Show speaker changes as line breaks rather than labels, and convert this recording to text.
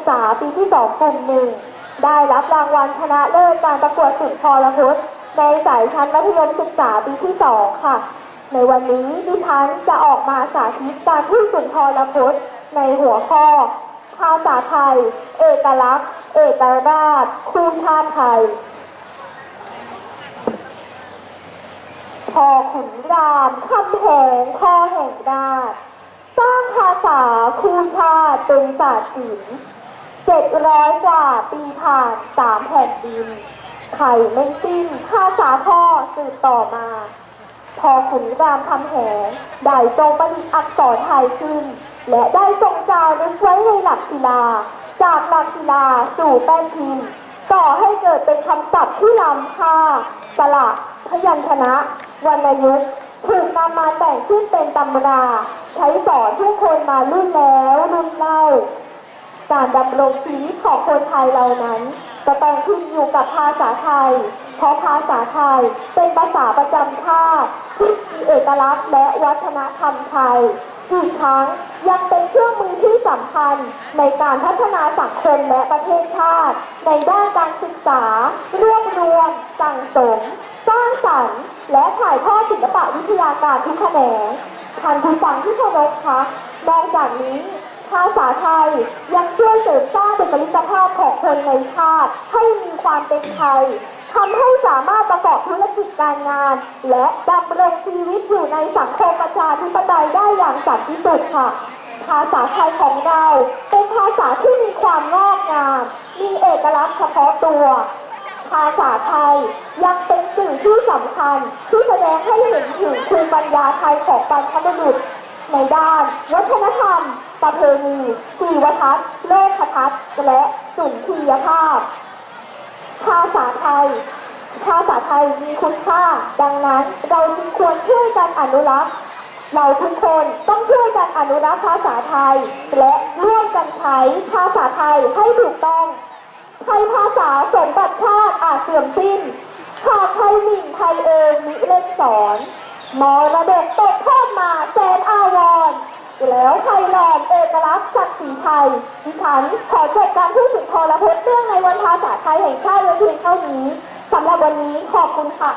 ศึกษาปีที่สองกลุ่มหนึ่งได้รับรางวัลชนะเลิศการประกวดสุนทรพจน์ในสายชั้นมัธยมศึกษาปีที่สองค่ะ ในวันนี้ดิฉันจะออกมาสาธิตการพูดสุนทรพจน์ในหัวข้อ ภาษาไทย เอกลักษณ์ เอกราช คู่ชาติไทย พอขุนรามคำแหงข้อแห่งราชสร้างภาษาคูชาติเป็นศาสตร์ศิลป์ เจ็ดร้อยกว่าปีผ่านสามแผ่นดิน ไข่ไม่สิ้นภาษาพ่อสืบต่อมา พอขุนรามคำแหงได้ทรงประดิษฐ์อักษรไทยขึ้น และได้ทรงจารึกไว้ในหลักศิลา จากหลักศิลาสู่แป้นพิมพ์ก่อให้เกิดเป็นคำศัพท์ที่ล้ำค่าสละพยัญชนะ วรรณยุกต์ถูกนำมาแต่งขึ้นเป็นตำรา ใช้สอนผู้คนมารุ่นแล้วรุ่นเล่า การดำรงชีวิตของคนไทยเหล่านั้นจะต้องขึ้นอยู่กับภาษาไทย เพราะภาษาไทยเป็นภาษาประจำชาติที่มีเอกลักษณ์และวัฒนธรรมไทยอีกทั้งยังเป็นเครื่องมือที่สำคัญในการพัฒนาสังคมและประเทศชาติ ในด้านการศึกษา รวบรวมสั่งสม สร้างสรรค์ และถ่ายทอดศิลปะวิทยาการทุกแขนงท่านผู้ฟังที่เคารพคะนอกจากนี้ ภาษาไทยยังช่วยเสริมสร้างบุคลิกภาพของคนในชาติ ให้มีความเป็นไทยทำให้สามารถประกอบธุรกิจการงาน และดำรงชีวิตอยู่ในสังคมประชาธิปไตยได้อย่างสันติสุขค่ะ ภาษาไทยของเราเป็นภาษาที่มีความงอกงาม มีเอกลักษณ์เฉพาะตัว ภาษาไทยยังเป็นสื่อที่สำคัญ ที่แสดงให้เห็นถึงภูมิปัญญาไทยของบรรพบุรุษในด้านวัฒนธรรม ประเพณีชีวทัศน์โลกทัศน์และสุนทรียภาพ ภาษาไทย ภาษาไทยมีคุณค่า ดังนั้นเราจึงควรช่วยกันอนุรักษ์ เราทุกคนต้องช่วยกันอนุรักษ์ภาษาไทย และร่วมกันใช้ภาษาไทยให้ถูกต้องไทยภาษาสมบัติชาติอาจเสื่อมสิ้นขาดไทยหมิ่นไทยเองมิเล่นสอนมรดกตกทอดมาแสนอาวร์ แล้วไทยแลนด์เอกลักษณ์ศักดิ์ศรีไทยดิฉันขอจบการพูดถึงทรพจน์เรื่องในวันภาษาไทยแห่งชาติเพียงเท่านี้สำหรับวันนี้ขอบคุณค่ะ